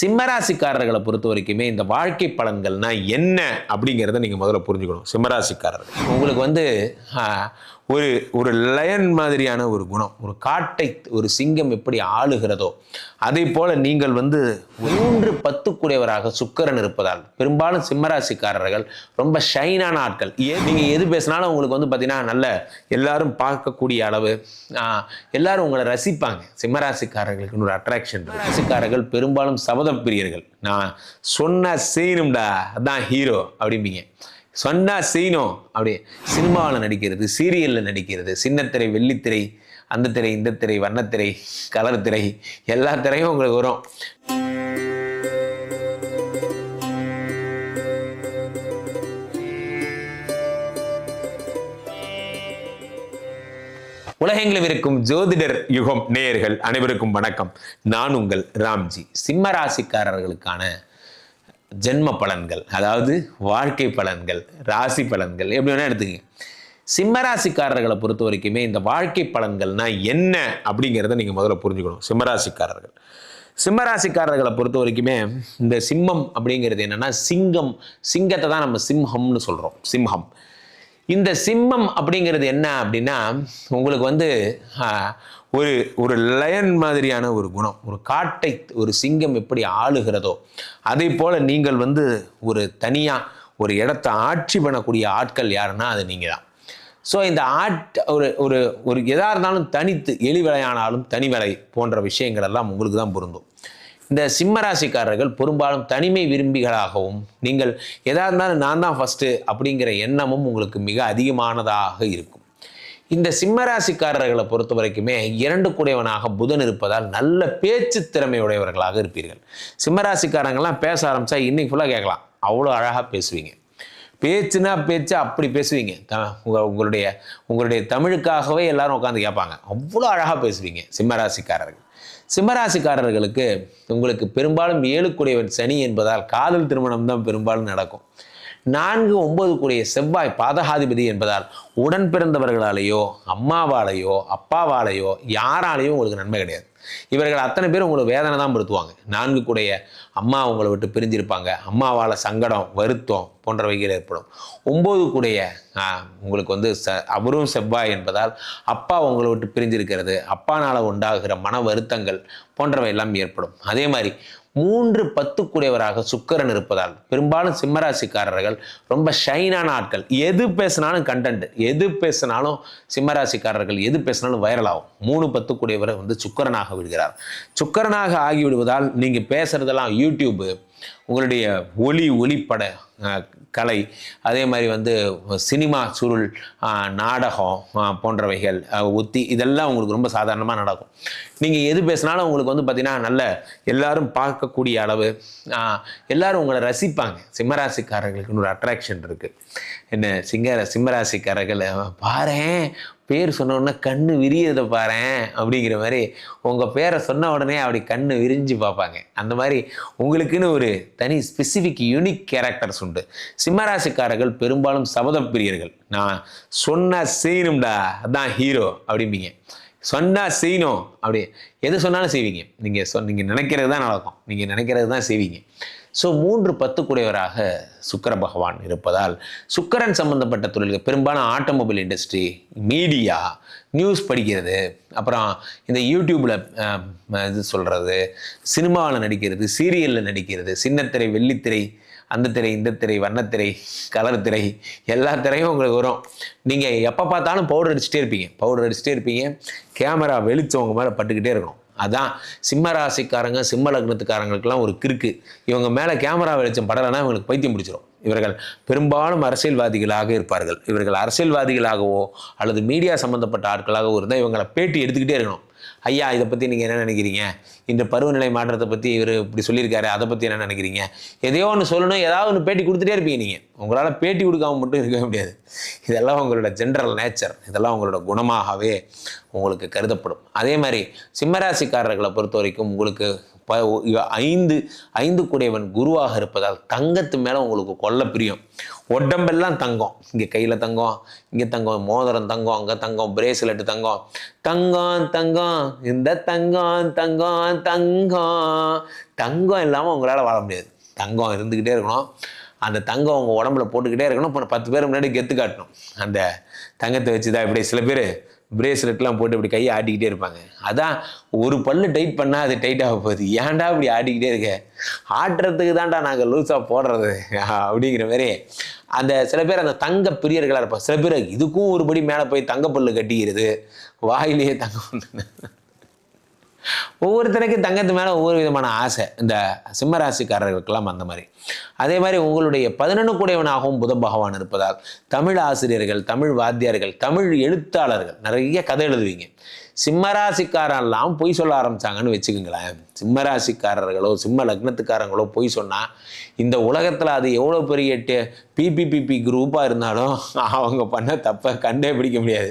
சிம்மராசிக்காரர்களை பொறுத்த வரைக்குமே இந்த வாழ்க்கை பலன்கள்னா என்ன அப்படிங்கிறத நீங்கள் முதல்ல புரிஞ்சுக்கணும். சிம்மராசிக்காரர்கள். உங்களுக்கு வந்து ஒரு ஒரு லயன் மாதிரியான ஒரு குணம் ஒரு காட்டை ஒரு சிங்கம் எப்படி ஆளுகிறதோ அதே போல நீங்கள் வந்து மூன்று பத்துக்குடையவராக சுக்கரன் இருப்பதால் பெரும்பாலும் சிம்மராசிக்காரர்கள் ரொம்ப ஷைனான ஆட்கள். ஏ நீங்கள் எது பேசினாலும் உங்களுக்கு வந்து பார்த்தீங்கன்னா நல்ல எல்லாரும் பார்க்கக்கூடிய அளவு எல்லாரும் உங்களை ரசிப்பாங்க. சிம்மராசிக்காரர்களுக்கு ஒரு அட்ராக்ஷன் ராசிக்காரர்கள் பெரும்பாலும் சபத பிரியர்கள். நான் சொன்ன செய்யணும்டா அதான் ஹீரோ அப்படிம்பீங்க. சொன்னா செய்யணும் அப்படி. சினிமாவில் நடிக்கிறது சீரியலில் நடிக்கிறது சின்னத்திரை வெள்ளித்திரை அந்த திரை இந்த திரை வண்ணத்திரை கலர் திரை எல்லா திரையும் உங்களுக்கு வரும். உலகெங்கிலும் இருக்கும் ஜோதிடர் யுகம் நேயர்கள் அனைவருக்கும் வணக்கம். நான் உங்கள் ராம்ஜி. சிம்ம ராசிக்காரர்களுக்கான ஜென்ம பலன்கள் அதாவது வாழ்க்கை பலன்கள் ராசி பலன்கள் எப்படி வேணா எடுத்துக்கங்க. சிம்மராசிக்காரர்களை பொறுத்த வரைக்குமே இந்த வாழ்க்கை பலன்கள்னா என்ன அப்படிங்கிறத நீங்கள் முதல்ல புரிஞ்சுக்கணும். சிம்மராசிக்காரர்கள் சிம்மராசிக்காரர்களை பொறுத்த வரைக்குமே இந்த சிம்மம் அப்படிங்கிறது என்னென்னா சிங்கம் சிங்கத்தை தான் நம்ம சிம்ஹம்னு சொல்கிறோம் சிம்ஹம் இந்த சிம்மம் அப்படிங்கிறது என்ன அப்படின்னா உங்களுக்கு வந்து ஒரு ஒரு லயன் மாதிரியான ஒரு குணம் ஒரு காட்டை ஒரு சிங்கம் எப்படி ஆளுகிறதோ அதே போல் நீங்கள் வந்து ஒரு தனியாக ஒரு இடத்த ஆட்சி பண்ணக்கூடிய ஆட்கள் யாருன்னா அது நீங்கள் தான் ஸோ இந்த ஆட் ஒரு ஒரு ஒரு எதாக இருந்தாலும் தனித்து எலி விளையானாலும் தனி விலை போன்ற விஷயங்கள் எல்லாம் உங்களுக்கு தான் பொருந்தும். இந்த சிம்மராசிக்காரர்கள் பெரும்பாலும் தனிமை விரும்பிகளாகவும் நீங்கள் எதாக இருந்தாலும் நான் தான் ஃபஸ்ட்டு அப்படிங்கிற எண்ணமும் உங்களுக்கு மிக அதிகமானதாக இருக்கும். இந்த சிம்மராசிக்காரர்களை பொறுத்த வரைக்குமே இரண்டு குடையவனாக புதன் இருப்பதால் நல்ல பேச்சு திறமையுடையவர்களாக இருப்பீர்கள். சிம்மராசிக்காரங்கெல்லாம் பேச ஆரம்பித்தா இன்னைக்கு ஃபுல்லாக கேட்கலாம். அவ்வளோ அழகாக பேசுவீங்க. பேச்சுனா பேச்சு அப்படி பேசுவீங்க. த உங்க உங்களுடைய உங்களுடைய தமிழுக்காகவே எல்லாரும் உட்காந்து கேட்பாங்க. அவ்வளோ அழகாக பேசுவீங்க சிம்மராசிக்காரர்கள். சிம்மராசிக்காரர்களுக்கு உங்களுக்கு பெரும்பாலும் ஏழுக்குடையவன் சனி என்பதால் காதல் திருமணம் தான் பெரும்பாலும் நடக்கும். நான்கு ஒன்பது கூடிய செவ்வாய் பாதகாதிபதி என்பதால் உடன் பிறந்தவர்களாலேயோ அம்மாவாலேயோ அப்பாவாலேயோ யாராலேயோ உங்களுக்கு நன்மை கிடையாது. இவர்கள் அத்தனை பேர் உங்களுக்கு வேதனை தான் படுத்துவாங்க. நான்கு கூடைய அம்மா உங்களை விட்டு பிரிஞ்சிருப்பாங்க. அம்மாவால் சங்கடம் வருத்தம் போன்றவைகள் ஏற்படும். ஒம்பது கூடைய உங்களுக்கு வந்து ச அவரும் செவ்வாய் என்பதால் அப்பா உங்களை விட்டு பிரிஞ்சிருக்கிறது. அப்பானால் உண்டாகிற மன வருத்தங்கள் போன்றவை எல்லாம் ஏற்படும். அதே மாதிரி மூன்று பத்துக்குடையவராக சுக்கரன் இருப்பதால் பெரும்பாலும் சிம்மராசிக்காரர்கள் ரொம்ப ஷைனான ஆட்கள். எது பேசினாலும் கண்டென்ட் எது பேசினாலும் சிம்மராசிக்காரர்கள் எது பேசினாலும் வைரல் ஆகும். மூணு பத்துக்குரியவரை வந்து சுக்கரனாக விடுகிறார். சுக்கரனாக ஆகி விடுவதால் நீங்கள் பேசுறதெல்லாம் யூடியூப்பு உங்களுடைய ஒளி ஒளிப்பட கலை அதே மாதிரி வந்து சினிமா சுருள் நாடகம் போன்றவைகள் உத்தி ஒத்தி இதெல்லாம் உங்களுக்கு ரொம்ப சாதாரணமாக நடக்கும். நீங்கள் எது பேசினாலும் உங்களுக்கு வந்து பார்த்திங்கன்னா நல்ல எல்லாரும் பார்க்கக்கூடிய அளவு எல்லோரும் எல்லாரும் உங்களை ரசிப்பாங்க. சிம்மராசிக்காரர்களுக்குன்னு ஒரு அட்ராக்ஷன் இருக்குது என்ன சிங்க சிம்மராசிக்காரர்கள் பாரேன் பேர் சொன்ன உடனே கண்ணு விரியதை பாரேன் அப்படிங்கிற மாதிரி உங்கள் பேரை சொன்ன உடனே அப்படி கண்ணு விரிஞ்சு பார்ப்பாங்க. அந்த மாதிரி உங்களுக்குன்னு ஒரு தனி ஸ்பெசிஃபிக் யூனிக் கேரக்டர்ஸ் உண்டு. சிம்மராசிக்காரர்கள் பெரும்பாலும் சபத பிரியர்கள் நான் சொன்ன செய்யணும்டா அதான் ஹீரோ அப்படிம்பீங்க. சொன்னா செய்யணும் அப்படி. எது சொன்னாலும் செய்வீங்க. நீங்கள் சொ நீங்கள் நினைக்கிறது தான் நடக்கும். நீங்கள் நினைக்கிறது தான் செய்வீங்க. ஸோ மூன்று பத்துக்குடையவராக சுக்கர பகவான் இருப்பதால் சுக்கிரன் சம்பந்தப்பட்ட தொழில்கள் பெரும்பாலும் ஆட்டோமொபைல் இண்டஸ்ட்ரி மீடியா நியூஸ் படிக்கிறது அப்புறம் இந்த யூடியூப்பில் இது சொல்கிறது சினிமாவில் நடிக்கிறது சீரியலில் நடிக்கிறது சின்னத்திரை வெள்ளித்திரை அந்த திரை இந்த திரை வண்ணத்திரை கலர் திரை எல்லா திரையும் உங்களுக்கு வரும். நீங்கள் எப்போ பார்த்தாலும் பவுடர் அடிச்சுட்டே இருப்பீங்க. பவுடர் அடிச்சுட்டே இருப்பீங்க. கேமரா வெளிச்சம் உங்கள் மேலே பட்டுக்கிட்டே இருக்கணும். அதான் சிம்ம ராசிக்காரங்க சிம்ம லக்னத்துக்காரங்களுக்கெல்லாம் ஒரு கிறுக்கு. இவங்க மேலே கேமரா வெளிச்சம் படலைன்னா இவங்களுக்கு பைத்தியம் பிடிச்சிரும். இவர்கள் பெரும்பாலும் அரசியல்வாதிகளாக இருப்பார்கள். இவர்கள் அரசியல்வாதிகளாகவோ அல்லது மீடியா சம்பந்தப்பட்ட ஆட்களாகவோ இருந்தால் இவங்களை பேட்டி எடுத்துக்கிட்டே இருக்கணும். ஐயா இதை பற்றி நீங்கள் என்ன நினைக்கிறீங்க? இந்த பருவநிலை மாற்றத்தை பற்றி இவர் இப்படி சொல்லியிருக்காரு அதை பற்றி என்ன நினைக்கிறீங்க? எதையோ ஒன்று சொல்லணும் ஏதாவது ஒன்று பேட்டி கொடுத்துட்டே இருப்பீங்க நீங்கள் உங்களால் பேட்டி கொடுக்காம மட்டும் இருக்கவே முடியாது. இதெல்லாம் உங்களோட ஜென்ரல் நேச்சர் இதெல்லாம் உங்களோட குணமாகவே உங்களுக்கு கருதப்படும். அதே மாதிரி சிம்மராசிக்காரர்களை பொறுத்த வரைக்கும் உங்களுக்கு ப ஐந்து ஐந்து கூடையவன் குருவாக இருப்பதால் தங்கத்து மேலே உங்களுக்கு கொல்ல பிரியம். உடம்பெல்லாம் தங்கம். இங்கே கையில் தங்கம் இங்கே தங்கம் மோதிரம் தங்கம் அங்கே தங்கம் பிரேஸ்லெட் தங்கம். தங்கம் தங்கம் இந்த தங்கம் தங்கம் தங்கம். தங்கம் இல்லாமல் உங்களால் வாழ முடியாது. தங்கம் இருந்துக்கிட்டே இருக்கணும். அந்த தங்கம் உங்கள் உடம்புல போட்டுக்கிட்டே இருக்கணும். இப்போ பத்து பேர் முன்னாடி கெத்து காட்டணும். அந்த தங்கத்தை வச்சு தான் இப்படி சில பேர் பிரேஸ்லெட்லாம் போட்டு இப்படி கையை ஆட்டிக்கிட்டே இருப்பாங்க. அதான் ஒரு பல்லு டைட் பண்ணால் அது டைட் ஆக போகுது. ஏன்டா இப்படி ஆட்டிக்கிட்டே இருக்க? ஆட்டுறதுக்கு தான்டா நாங்கள் லூஸாக போடுறது. அப்படிங்கிற மாதிரி. அந்த சில பேர் அந்த தங்க பிரியர்களாக இருப்பாங்க. சில பேர் இதுக்கும் ஒரு படி மேலே போய் தங்கப்பல்லு கட்டிக்கிறது. வாயிலேயே தங்க ஒவ்வொருத்தருக்கும் தங்கத்து மேலே ஒவ்வொரு விதமான ஆசை. இந்த சிம்மராசிக்காரர்களுக்கெல்லாம் அந்த மாதிரி. அதே மாதிரி உங்களுடைய பதினொன்று கூடையவனாகவும் புத பகவான் இருப்பதால் தமிழ் ஆசிரியர்கள் தமிழ் வாத்தியார்கள் தமிழ் எழுத்தாளர்கள் நிறைய கதை எழுதுவீங்க. சிம்மராசிக்காரெல்லாம் பொய் சொல்ல ஆரம்பித்தாங்கன்னு வச்சுக்கோங்களேன். சிம்மராசிக்காரர்களோ சிம்ம லக்னத்துக்காரங்களோ பொய் சொன்னால் இந்த உலகத்தில் அது எவ்வளோ பெரிய பிபிபிபி குரூப்பாக இருந்தாலும் அவங்க பண்ண தப்பை கண்டே பிடிக்க முடியாது.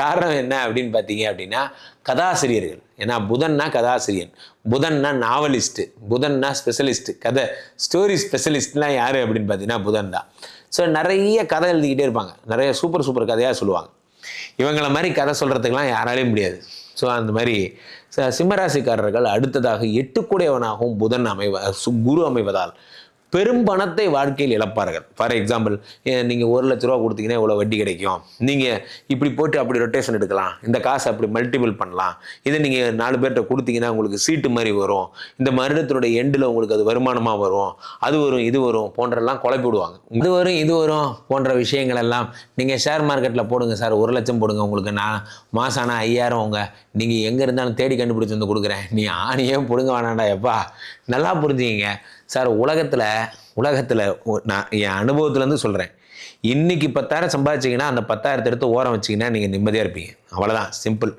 காரணம் என்ன அப்படின்னு பார்த்தீங்க அப்படின்னா கதாசிரியர்கள். ஏன்னா புதன்னா கதாசிரியன். புதன்னா நாவலிஸ்ட்டு புதன்னா ஸ்பெஷலிஸ்ட் கதை ஸ்டோரி ஸ்பெஷலிஸ்ட்லாம் யார் அப்படின்னு பார்த்தீங்கன்னா புதன் தான் ஸோ நிறைய கதை எழுதிக்கிட்டே இருப்பாங்க. நிறைய சூப்பர் சூப்பர் கதையாக சொல்லுவாங்க. இவங்கள மாதிரி கதை சொல்கிறதுக்கெலாம் யாராலையும் முடியாது. ஸோ அந்த மாதிரி சிம்மராசிக்காரர்கள் அடுத்ததாக எட்டுக்குடையவனாகவும் புதன் அமைவ சு- குரு அமைவதால் பெரும் பணத்தை வாழ்க்கையில் இழப்பார்கள். ஃபார் எக்ஸாம்பிள் நீங்கள் ஒரு லட்ச ரூபா கொடுத்தீங்கன்னா இவ்வளோ வட்டி கிடைக்கும். நீங்கள் இப்படி போட்டு அப்படி ரொட்டேஷன் எடுக்கலாம். இந்த காசை அப்படி மல்டிபிள் பண்ணலாம். இதை நீங்கள் நாலு பேர்கிட்ட கொடுத்தீங்கன்னா உங்களுக்கு சீட்டு மாதிரி வரும். இந்த வருடத்தினுடைய எண்டில் உங்களுக்கு அது வருமானமாக வரும். அது வரும் இது வரும் போன்றெல்லாம் குழப்பி விடுவாங்க. இது வரும் இது வரும் போன்ற விஷயங்கள் எல்லாம் நீங்கள் ஷேர் மார்க்கெட்டில் போடுங்க சார் ஒரு லட்சம் போடுங்க. உங்களுக்கு நான் மாதம் ஆனால் ஐயாயிரம் உங்க. நீங்கள் எங்கே இருந்தாலும் தேடி கண்டுபிடிச்சி வந்து கொடுக்குறேன். நீ ஆணியே பிடுங்க வேணாண்டா எப்பா. நல்லா புரிஞ்சுக்கிங்க. சார் உலகத்தில் உலகத்தில் நான் என் அனுபவத்துலேருந்து சொல்கிறேன் இன்னைக்கு பத்தாயிரம் சம்பாதிச்சிங்கன்னா அந்த பத்தாயிரத்தை எடுத்து ஓரம் வச்சிங்கன்னா நீங்கள் நிம்மதியாக இருப்பீங்க. அவ்வளோதான் சிம்பிள்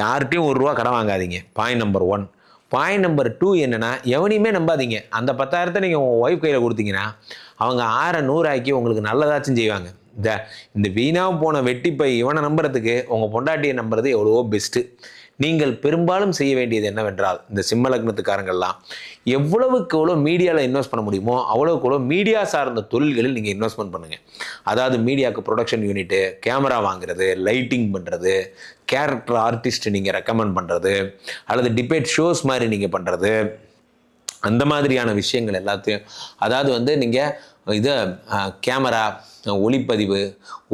யார்கிட்டையும் ஒரு ரூபா கடன் வாங்காதீங்க. Point number one point number two என்னென்னா எவனையுமே நம்பாதீங்க. அந்த பத்தாயிரத்தை நீங்கள் உங்கள் ஒய்ஃப் கையில் கொடுத்தீங்கன்னா அவங்க ஆற நூறாக்கி உங்களுக்கு நல்லதாச்சும் செய்வாங்க. இந்த இந்த வீணாக போன வெட்டிப்பை இவனை நம்புறதுக்கு உங்கள் பொண்டாட்டியை நம்புறது எவ்வளவோ பெஸ்ட்டு நீங்கள் பெரும்பாலும் செய்ய வேண்டியது என்னவென்றால் இந்த சிம்ம லக்னத்துக்காரங்கள்லாம் எவ்வளவுக்கு எவ்வளோ மீடியாவில் இன்வெஸ்ட் பண்ண முடியுமோ அவ்வளோக்கு எவ்வளோ மீடியா சார்ந்த தொழில்களில் நீங்கள் இன்வெஸ்ட்மெண்ட் பண்ணுங்கள் அதாவது மீடியாவுக்கு ப்ரொடக்ஷன் யூனிட்டு கேமரா வாங்குறது லைட்டிங் பண்ணுறது கேரக்டர் ஆர்டிஸ்ட் நீங்கள் ரெக்கமெண்ட் பண்ணுறது அல்லது டிபேட் ஷோஸ் மாதிரி நீங்கள் பண்ணுறது அந்த மாதிரியான விஷயங்கள் எல்லாத்தையும் அதாவது வந்து நீங்கள் இது கேமரா ஒளிப்பதிவு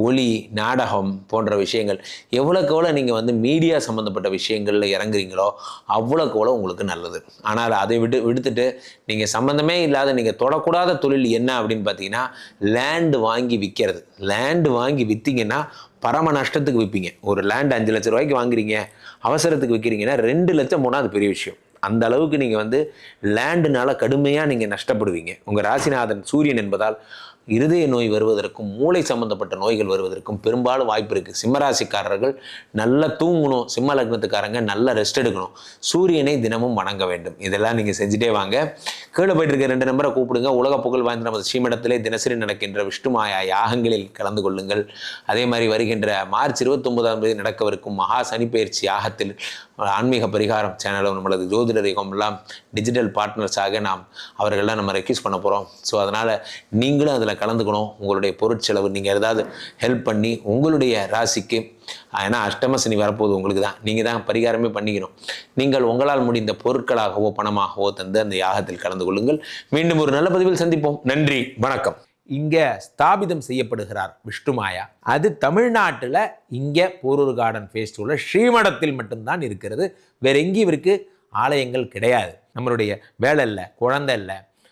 ஒளி நாடகம் போன்ற விஷயங்கள். எவ்வளோக்கு எவ்வளோ நீங்கள் வந்து மீடியா சம்மந்தப்பட்ட விஷயங்களில் இறங்குறீங்களோ அவ்வளோக்கு எவ்வளோ உங்களுக்கு நல்லது. ஆனால் அதை விட்டு விடுத்துட்டு நீங்கள் சம்மந்தமே இல்லாத நீங்கள் தொடக்கூடாத தொழில் என்ன அப்படின்னு பார்த்தீங்கன்னா லேண்டு வாங்கி விற்கிறது லேண்டு வாங்கி விற்றீங்கன்னா பரம நஷ்டத்துக்கு விற்பீங்க ஒரு லேண்ட் அஞ்சு லட்ச ரூபாய்க்கு வாங்குறீங்க அவசரத்துக்கு விற்கிறீங்கன்னா ரெண்டு லட்சம் போனால் அது பெரிய விஷயம். அந்த அளவுக்கு நீங்கள் வந்து லேண்டுனால கடுமையாக நீங்கள் நஷ்டப்படுவீங்க. உங்கள் ராசிநாதன் சூரியன் என்பதால் இருதய நோய் வருவதற்கும் மூளை சம்பந்தப்பட்ட நோய்கள் வருவதற்கும் பெரும்பாலும் வாய்ப்பு இருக்குது சிம்மராசிக்காரர்கள் நல்லா தூங்கணும். சிம்ம லக்னத்துக்காரங்க நல்லா ரெஸ்ட் எடுக்கணும். சூரியனை தினமும் வணங்க வேண்டும். இதெல்லாம் நீங்கள் செஞ்சுட்டே வாங்க. கீழே போயிட்டு இருக்க ரெண்டு நம்பரை கூப்பிடுங்க. உலக புகழ் வாய்ந்த நமது ஸ்ரீமடத்திலே தினசரி நடக்கின்ற விஷ்ணுமாயா யாகங்களில் கலந்து கொள்ளுங்கள். அதே மாதிரி வருகின்ற மார்ச் இருபத்தொன்பதாம் தேதி நடக்கவிருக்கும் மகா சனிப்பெயர்ச்சி யாகத்தில் ஆன்மீக பரிகாரம் சேனலும் நம்மளது ஜோதிடர் யுகம்லாம் டிஜிட்டல் பார்ட்னர்ஸாக நாம் அவர்கள்லாம் நம்ம ரெக்யூஸ் பண்ண போகிறோம் ஸோ அதனால் நீங்களும் அதில் கலந்துக்கணும். உங்களுடைய பொருட்செலவு நீங்கள் ஏதாவது ஹெல்ப் பண்ணி உங்களுடைய ராசிக்கு ஏன்னா அஷ்டம சனி வரப்போகுது உங்களுக்கு தான். நீங்கள் தான் பரிகாரமே பண்ணிக்கணும். நீங்கள் உங்களால் முடிந்த பொருட்களாகவோ பணமாகவோ தந்து அந்த யாகத்தில் கலந்து கொள்ளுங்கள். மீண்டும் ஒரு நல்ல பதிவில் சந்திப்போம். நன்றி வணக்கம். இங்கே ஸ்தாபிதம் செய்யப்படுகிறார் விஷ்ணுமாயா அது தமிழ்நாட்டில் இங்கே போரூர் கார்டன் ஃபேஸ்டிவலில் ஸ்ரீமடத்தில் மட்டும்தான் இருக்கிறது. வேற எங்கேயும் இவருக்கு ஆலயங்கள் கிடையாது. நம்மளுடைய வேலை இல்லை குழந்தை இல்லை